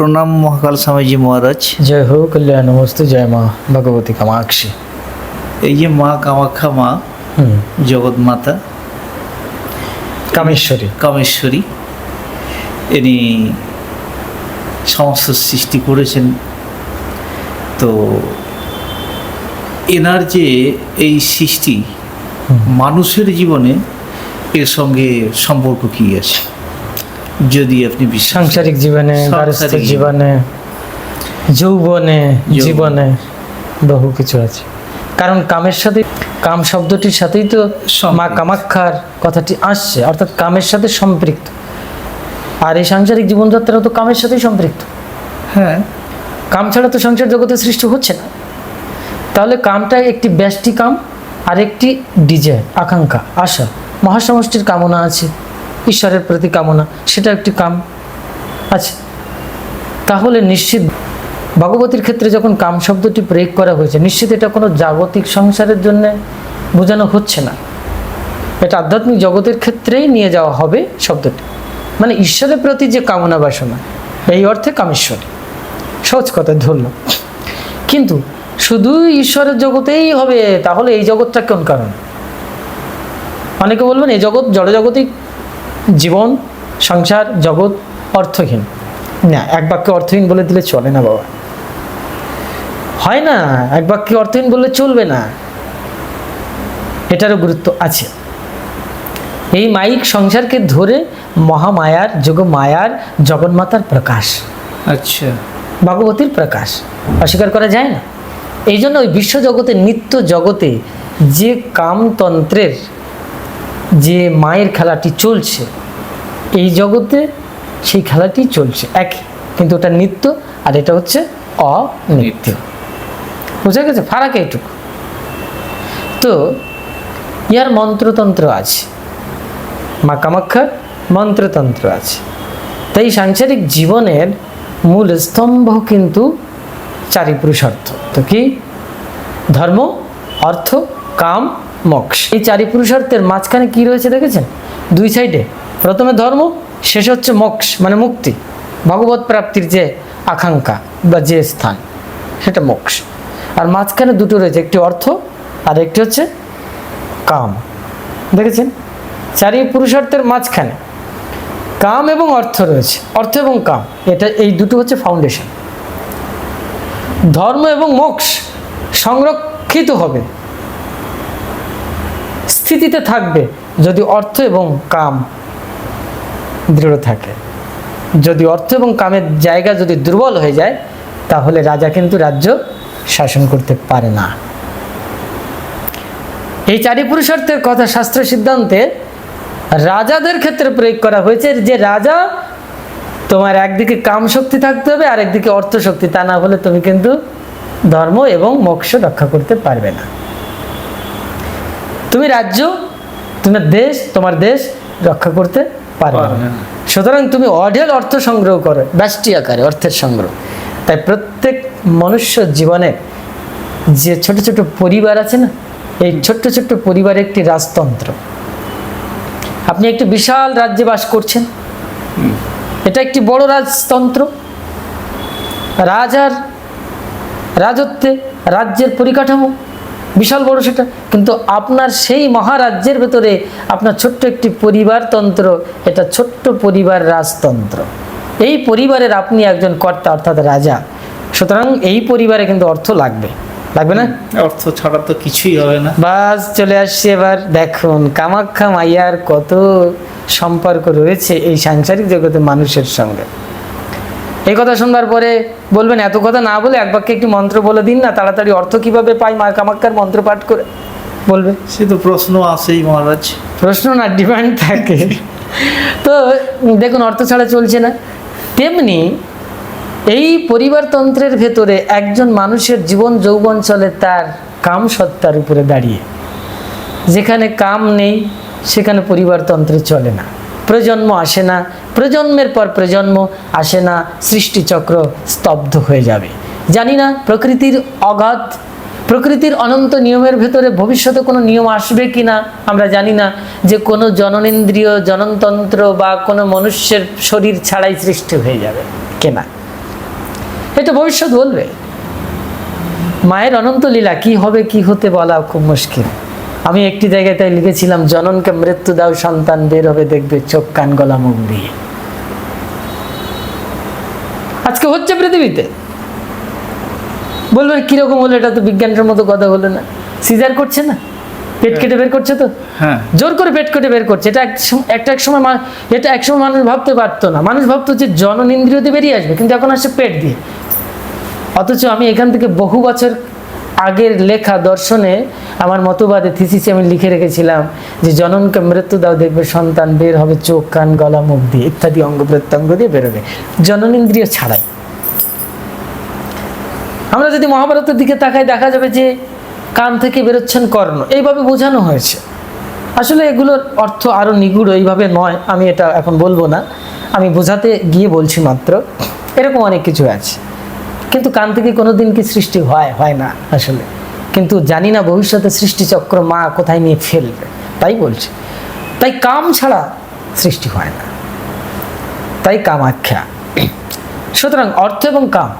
প্রণাম মহাকাল স্বামীজি মহারাজ। জয় হো কল্যাণ মস্তু জয় মা ভগবতী কামাক্ষী। এই যে মা কামাখ্যা মা জগৎ মাতা কামেশ্বরী। কামেশ্বরী ইনি সমস্ত সৃষ্টি করেছেন। তো এনার যে এই সৃষ্টি মানুষের জীবনে এর সঙ্গে সম্পর্ক কি আছে? যদি আপনি সাংসারিক জীবনে সাংসারিক জীবনে। যৌবনে। জীবনে বহু কিছু আছে কারণ কামের সাথে কাম শব্দটির সাথেই তো মা। কামাক্ষার কথাটি আসছে অর্থাৎ কামের সাথে সম্পৃক্ত আর এই সাংসারিক জীবনযাত্রা তো কামের সাথেই সম্পৃক্ত হ্যাঁ কাম ছাড়া তো সংসার জগতে সৃষ্টি হচ্ছে না তাহলে কামটা একটি ব্যষ্টি কাম আর একটি ডিজায়ার আকাঙ্ক্ষা আশা মহাসমষ্টির কামনা আছে ঈশ্বরের প্রতি কামনা, সেটা একটি কাম। আছে তাহলে নিশ্চিত ভগবতীর ক্ষেত্রে যখন কাম শব্দটি প্রয়োগ করা হয়েছে, নিশ্চিত এটা কোনো জাগতিক সংসারের জন্য বোঝানো হচ্ছে না। এটা আধ্যাত্মিক জগতের ক্ষেত্রেই নিয়ে যাওয়া হবে শব্দটি। মানে ঈশ্বরের প্রতি যে কামনা বাসনা, এই অর্থে কামেশ্বরী। সহজ কথা ধরলাম কিন্তু শুধু ঈশ্বরের জগতেই হবে, তাহলে এই জগৎটা কোন কারণ? অনেকে বলবেন, এই জগৎ জড়জগতিক জীবন সংসার জগৎ অর্থহীন। না এক বাক্যে অর্থহীন বলে দিলে চলে না বাবা। হয় না এক বাক্যে অর্থহীন বললে চলবে না। এটারও গুরুত্ব আছে। এই মাইক সংসারকে ধরে মহামায়ার যোগ মায়ার জগন্মাতার প্রকাশ। আচ্ছা। ভগবতীর প্রকাশ। অস্বীকার করা যায় না। এই জন্য ওই বিশ্বজগতে নিত্য জগতে যে কামতন্ত্রের যে মায়ের খেলাটি চলছে এই জগতে সেই খেলাটি চলছে এক কিন্তু ওটা নিত্য আর এটা হচ্ছে অনিত্য। বুঝা গেছে? ফারাক এইটুকু। তো ইয়ার মন্ত্রতন্ত্র আছে। মা কামাক্ষার মন্ত্রতন্ত্র আছে। তাই সাংসারিক জীবনের মূল স্তম্ভ কিন্তু চারি পুরুষার্থ তো কি? ধর্ম অর্থ কাম মোক্ষ। এই চারি পুরুষার্থের মাঝখানে কি রয়েছে দেখেছেন? দুই সাইডে প্রথমে ধর্ম, শেষ হচ্ছে মোক্ষ মানে মুক্তি। ভগবত প্রাপ্তির যে আকাঙ্ক্ষা বা যে স্থান, সেটা মোক্ষ। আর মাঝখানে দুটো রয়েছে, একটি অর্থ আর একটি হচ্ছে কাম। দেখেছেন? চারি পুরুষার্থের মাঝখানে কাম এবং অর্থ রয়েছে। অর্থ এবং কাম, এটা এই দুটো হচ্ছে ফাউন্ডেশন ধর্ম এবং মোক্ষ সংরক্ষিত হবে। স্থিতিতে থাকবে যদি অর্থ এবং কাম দৃঢ় থাকে। যদি অর্থ এবং কামের জায়গা যদি দুর্বল হয়ে যায়, তাহলে রাজা কিন্তু রাজ্য শাসন করতে পারে না। এই চারি পুরুষার্থের কথা শাস্ত্র সিদ্ধান্তে রাজাদের ক্ষেত্রে প্রয়োগ করা হয়েছে যে রাজা, তোমার একদিকে কাম শক্তি থাকতে হবে আর একদিকে অর্থ শক্তি। তা না হলে তুমি কিন্তু ধর্ম এবং মোক্ষ রক্ষা করতে পারবে না। তুমি রাজ্য তোমার দেশ তোমার দেশ রক্ষা করতে পারবে। সুতরাং তুমি অঢেল অর্থ সংগ্রহ করো ব্যষ্টি আকারে অর্থের সংগ্রহ। তাই প্রত্যেক মনুষ্য জীবনে যে ছোট ছোট পরিবার আছে না এই ছোট্ট ছোট্ট পরিবার একটি রাজতন্ত্র। আপনি একটি বিশাল রাজ্যে বাস করছেন। এটা একটি বড় রাজতন্ত্র। রাজার রাজত্বে রাজ্যের পরিকাঠামো বিশাল বড় সেটা। কিন্তু আপনার সেই মহারাজ্যের ভেতরে আপনার ছোট্ট একটি পরিবারতন্ত্র এটা ছোট্ট পরিবার রাজতন্ত্র। এই পরিবারের আপনি একজন কর্তা অর্থাৎ রাজা। সুতরাং এই পরিবারে কিন্তু অর্থ লাগবে। লাগবে না? অর্থ ছাড়া তো কিছুই হবে না। বাস চলে আসছে এবার। দেখুন কামাখ্যা মাইয়ার কত সম্পর্ক রয়েছে এই সাংসারিক জগতে মানুষের সঙ্গে। এই কথা শুনবার পরে বলবেন এত কথা না বলে এক বাক্যে একটি মন্ত্র বলে দিন না তাড়াতাড়ি অর্থ কীভাবে পাই মা কামাখ্যার মন্ত্র পাঠ করে বলবে। সে তো প্রশ্ন আছেই মহারাজ। প্রশ্ন না ডিমান্ড থাকে। তো দেখুন অর্থ ছাড়া চলছে না। তেমনি এই পরিবারতন্ত্রের ভেতরে একজন মানুষের জীবন যৌবন চলে তার কাম সত্তার উপরে দাঁড়িয়ে। যেখানে কাম নেই সেখানে পরিবারতন্ত্রে চলে না। প্রজন্ম আসে না, প্রজন্মের পর প্রজন্ম আসে না, সৃষ্টিচক্র স্তব্ধ হয়ে যাবে। জানি না প্রকৃতির অগাধ, প্রকৃতির অনন্ত নিয়মের ভেতরে ভবিষ্যতে কোনো নিয়ম আসবে কি না, আমরা জানি না যে কোনো জননেন্দ্রিয় জননতন্ত্র বা কোনো মনুষ্যের শরীর ছাড়াই সৃষ্টি হয়ে যাবে কেনা এটা ভবিষ্যৎ বলবে। মায়ের অনন্ত লীলা কি হবে, কি হতে বলা খুব মুশকিল। আমি একটি জায়গায় তাই লিখেছিলাম জননকে মৃত্যু দাও সন্তান বের হবে দেখবে চোখ কান গলা মুখ দিয়ে। আজকে হচ্ছে পৃথিবীতে। বলবেন কীরকম হলো এটা তো বিজ্ঞানের মতো কথা হলো না? সিজার করছে না? পেট কেটে বের করছে তো? হ্যাঁ। জোর করে পেট কেটে বের করছে। এটা এক একটা এক সময় এটা এক সময় মানুষ ভাবতে পারতো না। মানুষ ভাবতো যে জনন ইন্দ্রিয় দিয়ে বেরিয়ে আসবে কিন্তু এখন আসছে পেট দিয়ে। অথচ আমি এখান থেকে বহু বছর আগের লেখা দর্শনে আমার মতবাদে থিসিসে আমি লিখে রেখেছিলাম যে জননকে মৃত্যু দাও, দেখবে সন্তান বের হবে চোখ, কান, গলা, মুখ দিয়ে। ইত্যাদি অঙ্গ প্রত্যঙ্গ দিয়ে বেরোবে। জননেন্দ্রিয় ছাড়াই। আমরা যদি মহাভারতের দিকে তাকাই, দেখা যাবে যে কান থেকে বেরোচ্ছেন কর্ণ। এইভাবে বোঝানো হয়েছে। আসলে এগুলোর অর্থ আরও নিগুড়, এইভাবে নয়। আমি এটা এখন বলব না। আমি বোঝাতে গিয়ে বলছি মাত্র। এরকম অনেক কিছু আছে। কিন্তু কান থেকে কোনো দিন কি সৃষ্টি হয় হয় না আসলে। কিন্তু জানি না ভবিষ্যতে সৃষ্টিচক্র মা কোথায় নিয়ে ফেলবে, তাই বলছি। তাই কাম ছাড়া সৃষ্টি হয় না। তাই কামাখ্যা। সুতরাং অর্থ এবং কাম।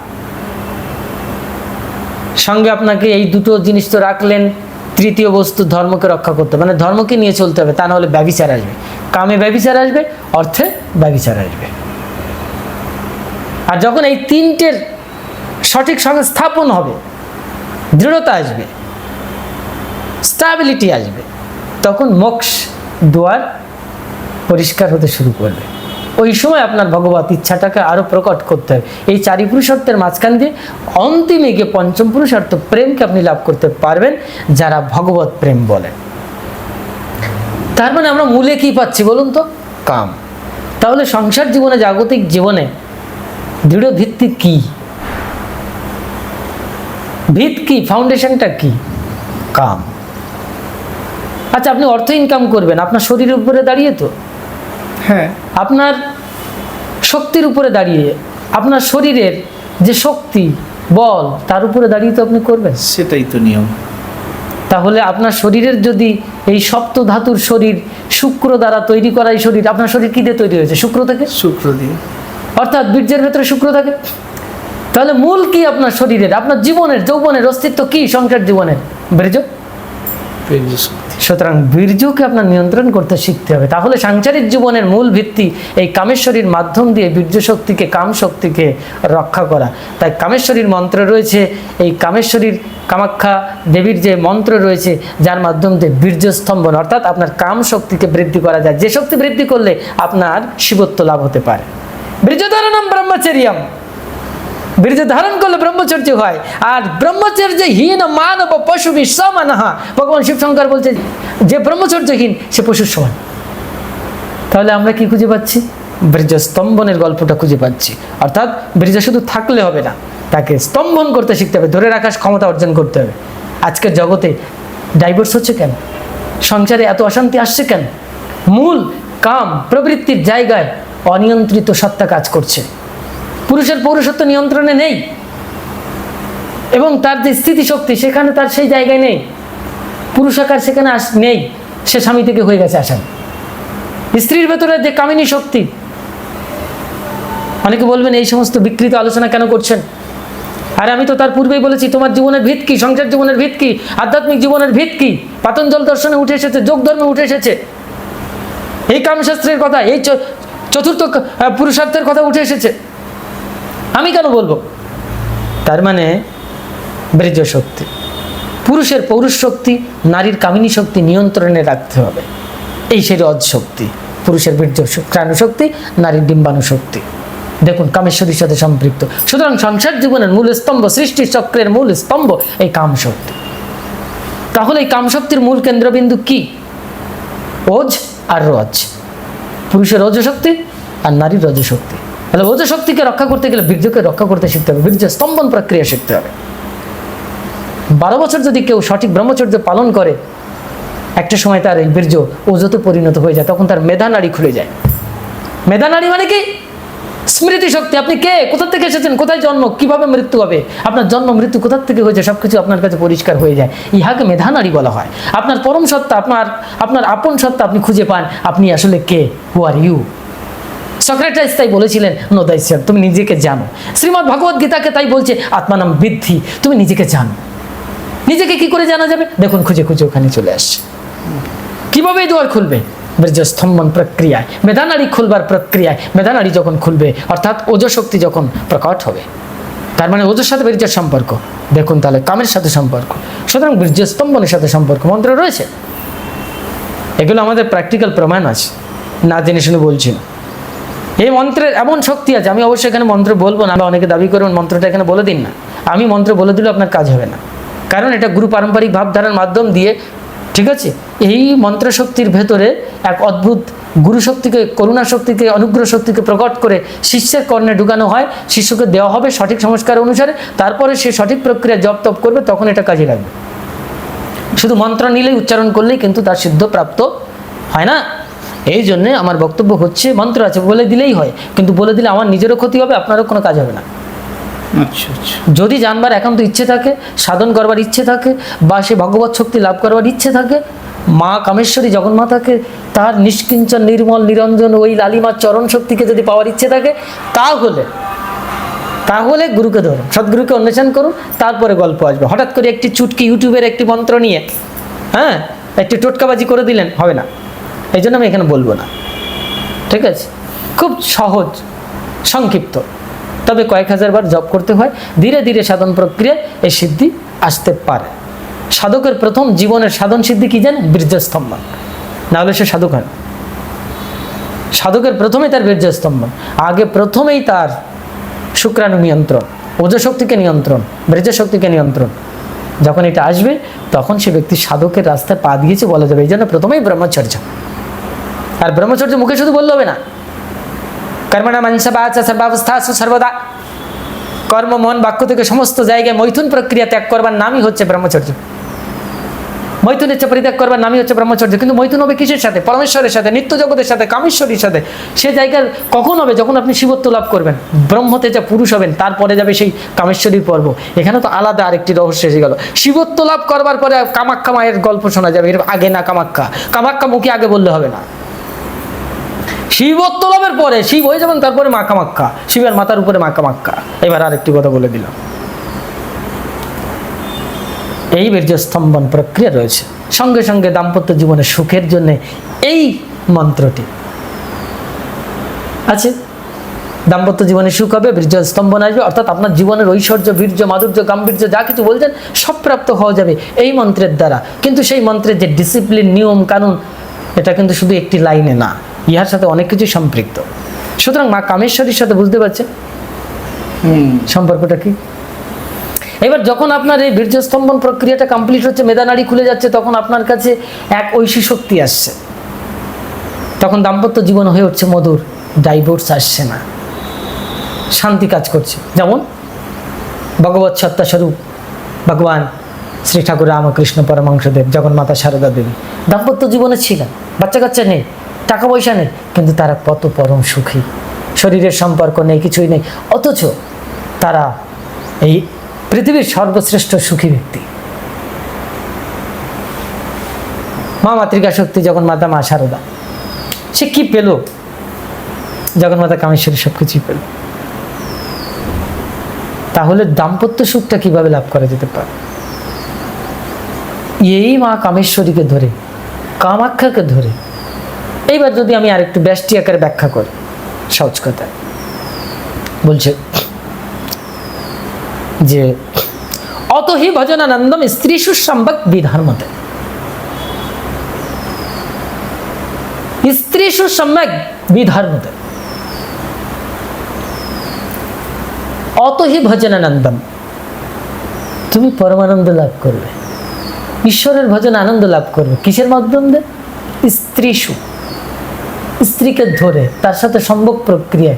সঙ্গে আপনাকে এই দুটো জিনিস তো রাখলেন, তৃতীয় বস্তু ধর্মকে রক্ষা করতে। মানে ধর্মকে নিয়ে চলতে হবে, তা নাহলে ব্যবিচার আসবে। কামে ব্যবিচার আসবে, অর্থে ব্যবিচার আসবে। আর যখন এই তিনটের সঠিক সঙ্গে স্থাপন হবে দৃঢ়তা আসবে স্টাবিলিটি আসবে তখন মোক্ষ দুয়ার পরিষ্কার হতে শুরু করবে। ওই সময় আপনার ভগবত ইচ্ছাটাকে আরও প্রকট করতে হবে। এই চারি পুরুষার্থের মাঝখান দিয়ে অন্তিমে গিয়ে পঞ্চম পুরুষার্থ প্রেমকে আপনি লাভ করতে পারবেন যারা ভগবত প্রেম বলেন তার মানে আমরা মূলে কি পাচ্ছি বলুন তো? কাম। তাহলে সংসার জীবনে জাগতিক জীবনে দৃঢ় ভিত্তি কি? ভিত কি? ফাউন্ডেশনটা কি? কাম। আচ্ছা আপনি অর্থ ইনকাম করবেন আপনার শরীরের উপরে দাঁড়িয়ে তো? হ্যাঁ। আপনার শক্তির উপরে দাঁড়িয়ে আপনার শরীরের যে শক্তি বল তার উপরে দাঁড়িয়ে তো আপনি করবেন। সেটাই তো নিয়ম। তাহলে আপনার শরীরের যদি এই সপ্ত ধাতুর শরীর শুক্র দ্বারা তৈরি করা এই শরীর আপনার শরীর কী দিয়ে তৈরি হয়েছে? শুক্র থেকে? শুক্র দিয়ে। অর্থাৎ বীর্যের ভেতরে শুক্র থাকে? তাহলে মূল কি আপনার শরীরের? আপনার জীবনের যৌবনের অস্তিত্ব কি সংসার জীবনের বীর্য? সুতরাং বীর্যকে আপনার নিয়ন্ত্রণ করতে শিখতে হবে। তাহলে সাংসারিক জীবনের মূল ভিত্তি এই কামেশ্বরীর মাধ্যম দিয়ে বীর্য শক্তিকে কাম শক্তিকে রক্ষা করা। তাই কামেশ্বরীর মন্ত্র রয়েছে এই কামেশ্বরীর কামাখ্যা দেবীর যে মন্ত্র রয়েছে যার মাধ্যম দিয়ে বীর্য স্তম্ভন অর্থাৎ আপনার কাম শক্তিকে বৃদ্ধি করা যায়। যে শক্তি বৃদ্ধি করলে আপনার শিবত্ব লাভ হতে পারে। বীর্যধারণম ব্রহ্মচর্যম। বীর্য ধারণ করলে ব্রহ্মচর্য হয়। আর ব্রহ্মচর্য হীন মানব পশু সমানহা ভগবান শিব শিবশঙ্কর বলছে যে ব্রহ্মচর্যহীন, সে পশুর সমান। তাহলে আমরা কি খুঁজে পাচ্ছি? বীর্য স্তম্ভনের গল্পটা খুঁজে পাচ্ছি। অর্থাৎ বীর্য শুধু থাকলে হবে না, তাকে স্তম্ভন করতে শিখতে হবে, ধরে রাখার ক্ষমতা অর্জন করতে হবে। আজকের জগতে ডাইভোর্স হচ্ছে কেন? সংসারে এত অশান্তি আসছে কেন? মূল কাম প্রবৃত্তির জায়গায় অনিয়ন্ত্রিত সত্তা কাজ করছে। পুরুষের পৌরুষত্ব নিয়ন্ত্রণে নেই। এবং তার যে স্থিতিশক্তি, সেখানে তার সেই জায়গায় নেই। পুরুষাকার সেখানে আস, নেই। সে স্বামী থেকে হয়ে গেছে আসামি। স্ত্রীর ভেতরে যে কামিনী শক্তি, অনেকে বলবেন এই সমস্ত বিকৃত আলোচনা কেন করছেন? আর আমি তো তার পূর্বেই বলেছি, তোমার জীবনের ভিত কি? সংসার জীবনের ভিত কি? আধ্যাত্মিক জীবনের ভিত কি? পাতঞ্জল দর্শনে উঠে এসেছে যোগ ধর্মে উঠে এসেছে। এই কামশাস্ত্রের কথা, এই চতুর্থ পুরুষার্থের কথা উঠে এসেছে। আমি কেন বলব? তার মানে বীর্য শক্তি পুরুষের পৌরুষ শক্তি, নারীর কামিনী শক্তি নিয়ন্ত্রণে রাখতে হবে। এই সেই রজ শক্তি, পুরুষের বীর্য ক্রাণু শক্তি, নারীর ডিম্বাণু শক্তি। দেখুন কামেশ্বরীর সাথে সম্পৃক্ত। সুতরাং সংসার জীবনের মূল স্তম্ভ, সৃষ্টি চক্রের মূল স্তম্ভ, এই কাম শক্তি। তাহলে এই কাম শক্তির মূল কেন্দ্রবিন্দু কি? ওজ আর রজ। পুরুষের রজ শক্তি আর নারীর রজ শক্তি। তাহলে ওজ শক্তিকে রক্ষা করতে গেলে বীর্যকে রক্ষা করতে শিখতে হবে। বীর্য স্তম্ভন প্রক্রিয়া শিখতে হবে। বারো বছর যদি কেউ সঠিক ব্রহ্মচর্য পালন করে, একটা সময় তার এই বীর্য ওজতে পরিণত হয়ে যায়, তখন তার মেধা নাড়ি খুলে যায়। মেধা নাড়ি মানে কি? স্মৃতি শক্তি আপনি কে? কোথা থেকে এসেছেন? কোথায় জন্ম? কীভাবে মৃত্যু হবে? আপনার জন্ম, মৃত্যু কোথা থেকে হয়েছে? সবকিছু আপনার কাছে পরিষ্কার হয়ে যায়। ইহাকে মেধা নাড়ি বলা হয়। আপনার পরম সত্তা, আপনার আপনার আপন সত্তা আপনি খুঁজে পান। আপনি আসলে কে? হু আর ইউ সক্রেটাইজ তাই বলেছিলেন নো দাইসেল তুমি নিজেকে জানো। শ্রীমৎ ভগবত গীতাকে তাই বলছে, আত্মানাম বৃদ্ধি, তুমি নিজেকে জানো। নিজেকে কি করে জানা যাবে? দেখুন, খুঁজে খুঁজে ওখানে চলে আসছে। কীভাবে এই দুয়ার খুলবে? বীর্যস্তম্ভন প্রক্রিয়ায় মেধানাড়ি খুলবার প্রক্রিয়ায় মেধানাড়ি যখন খুলবে, অর্থাৎ ওজশক্তি যখন প্রকট হবে, তার মানে ওজোর সাথে বীর্যের সম্পর্ক। দেখুন তাহলে, কামের সাথে সম্পর্ক। সুতরাং বীর্যস্তম্ভনের সাথে সম্পর্ক, মন্ত্র রয়েছে। এগুলো আমাদের প্র্যাকটিক্যাল প্রমাণ আছে। না জেনে শুনে বলছি না। এই মন্ত্রের এমন শক্তি আছে, আমি অবশ্যই এখানে মন্ত্র বলব না অনেকে দাবি করবেন মন্ত্রটা এখানে বলে দিন না। আমি মন্ত্র বলে দিলেও আপনার কাজ হবে না। কারণ এটা গুরু পারম্পরিক ভাবধারার মাধ্যম দিয়ে, ঠিক আছে? এই মন্ত্র শক্তির ভেতরে এক অদ্ভুত গুরু শক্তিকে, করুণা শক্তিকে, অনুগ্রহ শক্তিকে প্রকট করে শিষ্যের কর্ণে ঢুকানো হয়। শিষ্যকে দেওয়া হবে সঠিক সংস্কার অনুসারে, তারপরে সে সঠিক প্রক্রিয়া জপ তপ করবে, তখন এটা কাজে লাগবে। শুধু মন্ত্র নিলেই উচ্চারণ করলেই কিন্তু তার সিদ্ধ প্রাপ্ত হয় না। এই জন্যে আমার বক্তব্য হচ্ছে মন্ত্র আছে বলে দিলেই হয়। কিন্তু বলে দিলে আমার নিজেরও ক্ষতি হবে আপনারও কোনো কাজ হবে না। আচ্ছা আচ্ছা। যদি জানবার একান্ত ইচ্ছে থাকে সাধন করবার ইচ্ছে থাকে বা সে ভগবত শক্তি লাভ করবার ইচ্ছে থাকে মা কামেশ্বরী জগন্মাতাকে তার নিষ্কিঞ্চন নির্মল নিরঞ্জন ওই লালিমার চরণ শক্তিকে যদি পাওয়ার ইচ্ছে থাকে তাহলে তাহলে গুরুকে ধরুন সদ্গুরুকে অন্বেষণ করুন তারপরে গল্প আসবে। হঠাৎ করে একটি চুটকি ইউটিউবের একটি মন্ত্র নিয়ে হ্যাঁ একটি টোটকাবাজি করে দিলেন হবে না। এই জন্য আমি এখানে বলব না। ঠিক আছে? খুব সহজ, সংক্ষিপ্ত। তবে কয়েক হাজার বার জপ করতে হয়, ধীরে ধীরে সাধন প্রক্রিয়ায় এই সিদ্ধি আসতে পারে। সাধকের প্রথম জীবনের সাধন সিদ্ধি কি জানেন? বীর্যস্তম্ভন। নাহলে সে সাধক হয় সাধকের প্রথমেই তার বীর্যস্তম্ভন, আগে প্রথমেই তার শুক্রাণু নিয়ন্ত্রণ, ওজশক্তিকে নিয়ন্ত্রণ, বীর্যশক্তিকে নিয়ন্ত্রণ। যখন এটা আসবে, তখন সে ব্যক্তি সাধকের রাস্তায় পা দিয়েছে বলা যাবে, এই জন্য প্রথমেই ব্রহ্মচর্য। আর ব্রহ্মচর্য মুখে শুধু বললে হবে না। কর্মণা মনসা বাচা সর্বাবস্থা সর্বদা। কর্ম, মন, বাক্য থেকে সমস্ত জায়গায় মৈথুন প্রক্রিয়া ত্যাগ করবার নামই হচ্ছে ব্রহ্মচর্য। মৈথুন ইচ্ছা পরিত্যাগ করবার নামই হচ্ছে ব্রহ্মচর্য। কিন্তু মৈথুন হবে কিসের সাথে? পরমেশ্বরের সাথে, নিত্য জগতের সাথে, কামেশ্বরীর সাথে। সে জায়গার কখন হবে? যখন আপনি শিবত্ব লাভ করবেন। ব্রহ্মতে যা পুরুষ হবেন, তারপরে যাবে সেই কামেশ্বরীর পর্ব। এখানে তো আলাদা আরেকটি রহস্য এসে গেল। শিবত্ব লাভ করবার পরে কামাক্কা মায়ের গল্প শোনা যাবে। এর আগে না কামাক্কা। কামাক্কা মুখে আগে বললে হবে না। শিবত্ব লাভের পরে, শিব হয়ে যাবেন, তারপরে মাকা মাক্কা শিবের মাথার উপরে মাকা মাক্কা এবার আরেকটি কথা বলে দিলাম। এই বীর্যস্তম্ভন প্রক্রিয়া রয়েছে। সঙ্গে সঙ্গে দাম্পত্য জীবনের সুখের জন্য এই মন্ত্রটি আছে। দাম্পত্য জীবনে সুখ হবে বীর্য স্তম্ভন আসবে, অর্থাৎ আপনার জীবনের ঐশ্বর্য, বীর্য, মাধুর্য, গাম্ভীর্য, যা কিছু বলছেন, সব প্রাপ্ত হওয়া যাবে এই মন্ত্রের দ্বারা। কিন্তু সেই মন্ত্রের যে ডিসিপ্লিন নিয়ম, কানুন, এটা কিন্তু শুধু একটি লাইনে না। ইহার সাথে অনেক কিছু সম্পৃক্ত। সুতরাং মা কামেশ্বরীর সাথে বুঝতে পারছেন? সম্পর্কটা কি? এবার যখন আপনার এই বীর্যস্তম্ভন প্রক্রিয়াটা কমপ্লিট হচ্ছে মেদানাড়ি খুলে যাচ্ছে তখন আপনার কাছে এক ঐশী শক্তি আসছে। তখন দাম্পত্য জীবন হয়ে উঠছে মধুর ডাইভোর্স আসছে না। শান্তি কাজ করছে। যেমন ভগবত সত্তা স্বরূপ ভগবান শ্রী ঠাকুর রামকৃষ্ণ পরমাংশদেব জগন্মাতা সারদা দেবী। দাম্পত্য জীবনে ছিলেন বাচ্চা কাচ্চা নেই। টাকা পয়সা নেই, কিন্তু তারা কত পরম সুখী। শরীরের সম্পর্ক নেই, কিছুই নেই। অথচ তারা এই পৃথিবীর সর্বশ্রেষ্ঠ সুখী ব্যক্তি। মা মাতৃকা শক্তি জগন্মাতা, মা সারদা। সে কি পেল? জগন্মাতা কামেশ্বরী সব কিছুই পেল। তাহলে দাম্পত্য সুখটা কীভাবে লাভ করা যেতে পারে? এই মা কামেশ্বরীকে ধরে কামাখ্যাকে ধরে এইবার যদি আমি আরেকটু ব্যষ্টি আকারে ব্যাখ্যা করি, সহজ কথায় বলছে যে অতহি ভজনানন্দম স্ত্রীষু সম্ভক বিধান মতে স্ত্রীষু সম্যক বিধার মতে অতহি ভজনানন্দম। তুমি পরমানন্দ লাভ করবে। ঈশ্বরের ভজন আনন্দ লাভ করবে। কিসের মাধ্যম? দিয়ে স্ত্রীষু স্ত্রীকে ধরে, তার সাথে সম্ভব প্রক্রিয়ায়।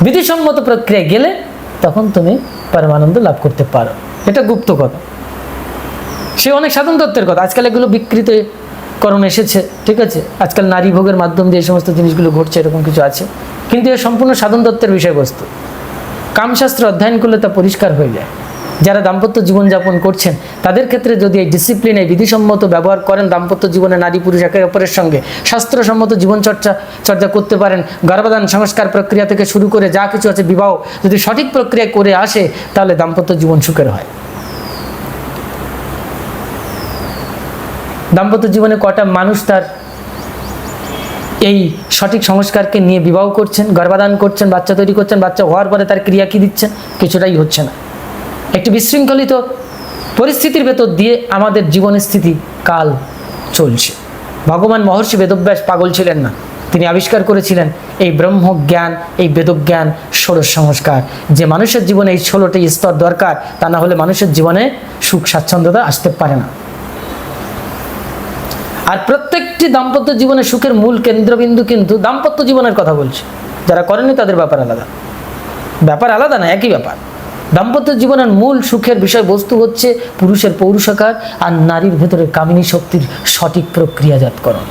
বিধিসম্মত প্রক্রিয়ায় গেলে তখন তুমি পরমানন্দ লাভ করতে পারো। এটা গুপ্ত কথা। সে অনেক সাধন তত্ত্বের কথা। আজকাল এগুলো বিকৃত করণ এসেছে, ঠিক আছে? আজকাল নারী ভোগের মাধ্যম দিয়ে এই সমস্ত জিনিসগুলো ঘটছে, এরকম কিছু আছে। কিন্তু এ সম্পূর্ণ সাধন তত্ত্বের বিষয়বস্তু। কামশাস্ত্র অধ্যয়ন করলে তা পরিষ্কার হয়ে যায়। যারা দাম্পত্য জীবনযাপন করছেন, তাদের ক্ষেত্রে যদি এই ডিসিপ্লিন বিধিসম্মত ব্যবহার করেন দাম্পত্য জীবনে নারী, পুরুষ একে অপরের সঙ্গে, শাস্ত্রসম্মত জীবন চর্চা চর্চা করতে পারেন গর্ভদান সংস্কার প্রক্রিয়া থেকে শুরু করে যা কিছু আছে বিবাহ, যদি সঠিক প্রক্রিয়া করে আসে, তাহলে দাম্পত্য জীবন সুখের হয়। দাম্পত্য জীবনে কটা মানুষ তার এই সঠিক সংস্কারকে নিয়ে বিবাহ করছেন গর্ভাদান করছেন, বাচ্চা তৈরি করছেন, বাচ্চা হওয়ার পরে তার ক্রিয়া কি দিচ্ছেন? কিছুটাই হচ্ছে না। একটি বিশৃঙ্খলিত পরিস্থিতির ভেতর দিয়ে আমাদের জীবনের স্থিতি কাল চলছে। ভগবান মহর্ষি বেদব্যাস পাগল ছিলেন না। তিনি আবিষ্কার করেছিলেন এই ব্রহ্মজ্ঞান, এই বেদজ্ঞান ষোড়শ সংস্কার। যে মানুষের জীবনে এই ষোলোটি স্তর দরকার, তা না হলে মানুষের জীবনে সুখ, স্বাচ্ছন্দ্যতা আসতে পারে না। আর প্রত্যেকটি দাম্পত্য জীবনে সুখের মূল কেন্দ্রবিন্দু কিন্তু দাম্পত্য জীবনের কথা বলছে। যারা করেনি তাদের ব্যাপার আলাদা। ব্যাপার আলাদা না, একই ব্যাপার। দাম্পত্য জীবনের মূল সুখের বিষয়বস্তু হচ্ছে পুরুষের পৌরুষাকার আর নারীর ভেতরে কামিনী শক্তির সঠিক প্রক্রিয়াজাতকরণ।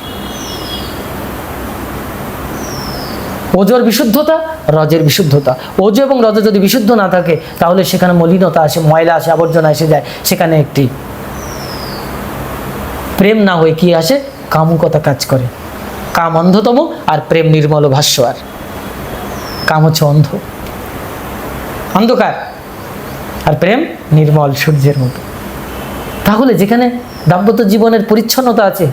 ওজোর বিশুদ্ধতা, রজের বিশুদ্ধতা। ওজো এবং রজ যদি বিশুদ্ধ না থাকে, তাহলে সেখানে মলিনতা আসে, ময়লা আসে, আবর্জনা এসে যায়। সেখানে একটি প্রেম না হয়ে কি আসে? কামুকতা কাজ করে। কাম অন্ধতম আর প্রেম নির্মল ভাষ্য আর। কাম হচ্ছে অন্ধ। অন্ধকার। আর প্রেম নির্মল সূর্যের মতো। তাহলে যেখানে দাম্পত্য জীবনের পরিচ্ছন্নতা আছে,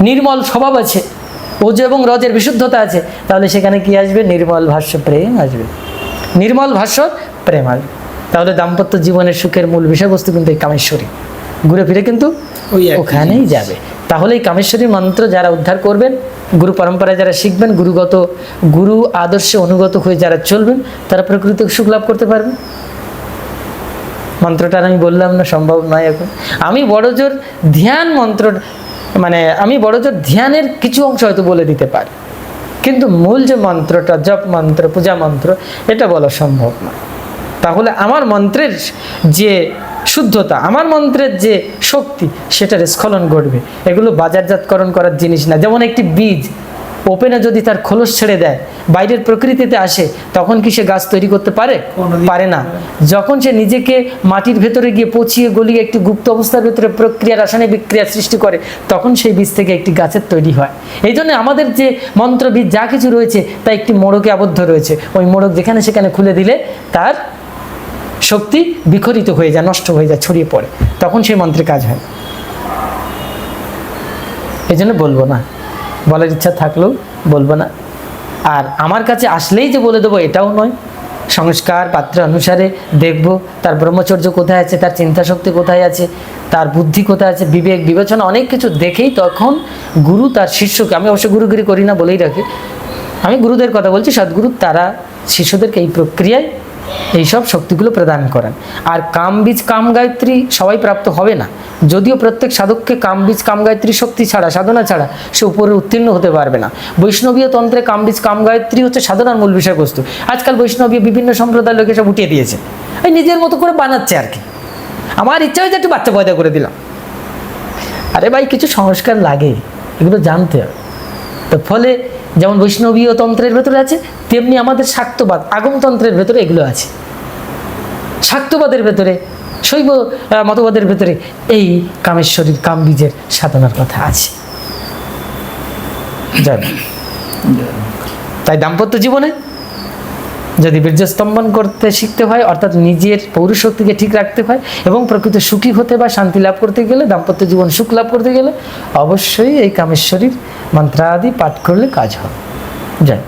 নির্মল স্বভাব আছে, ওজ এবং রজের বিশুদ্ধতা আছে, তাহলে সেখানে কি আসবে? নির্মল ভাষ্য প্রেম আসবে। নির্মল ভাষ্য প্রেম আসবে। তাহলে দাম্পত্য জীবনের সুখের মূল বিষয়বস্তু কিন্তু এই কামেশ্বরী। ঘুরে ফিরে কিন্তু ওখানেই যাবে। তাহলে এই কামেশ্বরী মন্ত্র যারা উদ্ধার করবেন গুরু পরম্পরায় যারা শিখবেন গুরুগত গুরু আদর্শে অনুগত হয়ে যারা চলবেন তারা প্রকৃত সুখ লাভ করতে পারবেন। মন্ত্রটা আমি বললাম না সম্ভব নয় এখন। আমি বড় জোর ধ্যান মন্ত্র মানে আমি বড় জোর ধ্যানের কিছু অংশ হয়তো বলে দিতে পারি। কিন্তু মূল যে মন্ত্রটা জপ মন্ত্র পূজা মন্ত্র এটা বলা সম্ভব না। তাহলে আমার মন্ত্রের যে শুদ্ধতা আমার মন্ত্রের যে শক্তি সেটার স্খলন ঘটবে। এগুলো বাজারজাতকরণ করার জিনিস না। যেমন একটি বীজ ওপেনে যদি তার খোলস ছেড়ে দেয় বাইরের প্রকৃতিতে আসে তখন কি সে গাছ তৈরি করতে পারে? পারে না। যখন সে নিজেকে মাটির ভেতরে গিয়ে পচিয়ে গলিয়ে একটি গুপ্ত অবস্থার ভেতরে প্রক্রিয়া রাসায়নিক বিক্রিয়া সৃষ্টি করে তখন সেই বীজ থেকে একটি গাছের তৈরি হয়। এই জন্য আমাদের যে মন্ত্র বীজ যা কিছু রয়েছে তা একটি মোড়কে আবদ্ধ রয়েছে। ওই মোড়ক যেখানে সেখানে খুলে দিলে তার শক্তি বিখরিত হয়ে যায়, নষ্ট হয়ে যায়, ছড়িয়ে পড়ে। তখন সেই মন্ত্রের কাজ হয়। এই জন্য বলব না। বলার ইচ্ছা থাকলেও বলব না। আর আমার কাছে আসলেই যে বলে দেবো এটাও নয়। সংস্কার পাত্র অনুসারে দেখব তার ব্রহ্মচর্য কোথায় আছে, তার চিন্তা শক্তি কোথায় আছে, তার বুদ্ধি কোথায় আছে, বিবেক, বিবেচনা অনেক কিছু দেখেই তখন গুরু তার শিষ্যকে, আমি অবশ্য গুরুগিরি করি না বলেই রাখি, আমি গুরুদের কথা বলছি, সদ্গুরু তারা শিষ্যদেরকে এই প্রক্রিয়ায় এইসব শক্তিগুলো প্রদান করেন। আর কাম বীজ কাম সবাই প্রাপ্ত হবে না। যদিও প্রত্যেক সাধককে কাম বীজ কাম শক্তি ছাড়া, সাধনা ছাড়া সে উপরে উত্তীর্ণ হতে পারবে না। বৈষ্ণবীয় তন্ত্রে কাম বীজ কাম হচ্ছে সাধনার মূল বিষয়বস্তু। আজকাল বৈষ্ণবীয় বিভিন্ন সম্প্রদায়ের লোকে সব উঠিয়ে দিয়েছে। এই নিজের মতো করে বানাচ্ছে আর কি। আমার ইচ্ছা হয়েছে একটু বাচ্চা পয়দা করে দিলাম। আরে ভাই, কিছু সংস্কার লাগে। এগুলো জানতে হবে। তো ফলে যেমন বৈষ্ণবীয় তন্ত্রের ভেতরে আছে, তেমনি আমাদের শাক্তবাদ, আগমতন্ত্রের ভেতরে এগুলো আছে। শাক্তবাদের ভেতরে, শৈব মতবাদের ভেতরে এই কামেশ্বরীর কামবীজের সাধনার কথা আছে। তাই দাম্পত্য জীবনে যদি বীর্যস্তম্ভন করতে শিখতে হয়, অর্থাৎ নিজের পৌরশক্তিকে ঠিক রাখতে হয় এবং প্রকৃত সুখী হতে বা শান্তি লাভ করতে গেলে, দাম্পত্য জীবন সুখ লাভ করতে গেলে, অবশ্যই এই কামেশ্বরীর মন্ত্রাদি পাঠ করলে কাজ হবে জয়।